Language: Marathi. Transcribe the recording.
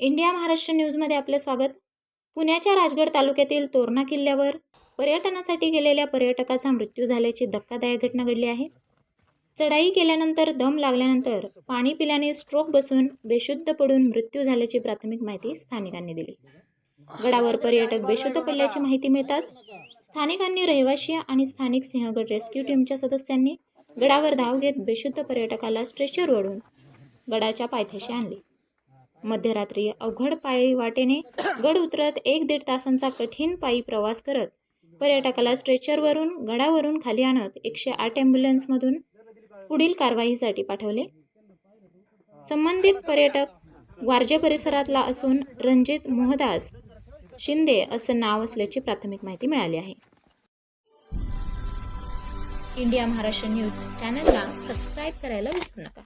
इंडिया महाराष्ट्र न्यूजमध्ये आपलं स्वागत. पुण्याच्या राजगड तालुक्यातील तोरणा किल्ल्यावर पर्यटनासाठी गेलेल्या पर्यटकाचा मृत्यू झाल्याची धक्कादायक घटना घडली आहे. चढाई केल्यानंतर दम लागल्यानंतर पाणी पिल्याने स्ट्रोक बसून बेशुद्ध पडून मृत्यू झाल्याची प्राथमिक माहिती स्थानिकांनी दिली. गडावर पर्यटक बेशुद्ध पडल्याची माहिती मिळताच स्थानिकांनी रहिवाशी आणि स्थानिक सिंहगड रेस्क्यू टीमच्या सदस्यांनी गडावर धाव घेत बेशुद्ध पर्यटकाला स्ट्रेचरवरून गडाच्या पायथ्याशी आणले. मध्यरात्री अवघड पायी वाटेने गड उतरत एक दीड तासांचा कठीण पायी प्रवास करत पर्यटकाला स्ट्रेचरवरून गडावरून खाली आणत एकशे आठ ॲम्ब्युलन्समधून पुढील कारवाईसाठी पाठवले. संबंधित पर्यटक वारजे परिसरातला असून रणजित मोहदास शिंदे असं नाव असल्याची प्राथमिक माहिती मिळाली आहे. इंडिया महाराष्ट्र न्यूज चॅनलला सबस्क्राईब करायला विसरू नका.